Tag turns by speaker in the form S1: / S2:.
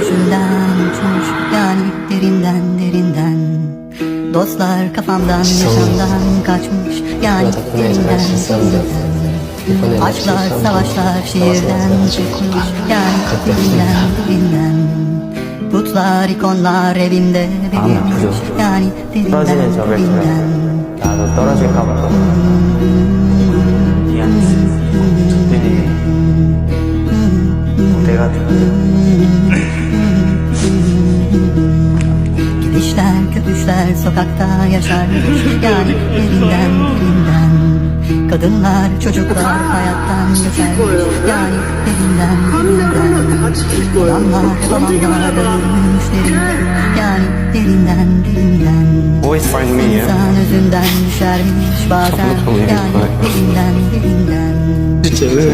S1: Düşünden uçmuş yani derinden derinden Dostlar kafamdan yaşamdan kaçmış yani derinden derinden Aşklar savaşlar şiirden çıkmış yani derinden derinden Putlar ikonlar evimde belirmiş yani derinden
S2: 떨어지는 적을
S1: derinden
S2: 보면 나도 떨어질까봐 너무 미안했어. 적들이 무대가
S1: düşler köpüşler sokakta yaşarmış Yani evinden dilinden Kadınlar çocuklar hayattan geçermiş Yani evinden dilinden Adamlar babamlar ölmüş Yani derinden
S2: dilinden
S1: İnsan özünden düşermiş bazen. Yani derinden
S2: dilinden Çevir.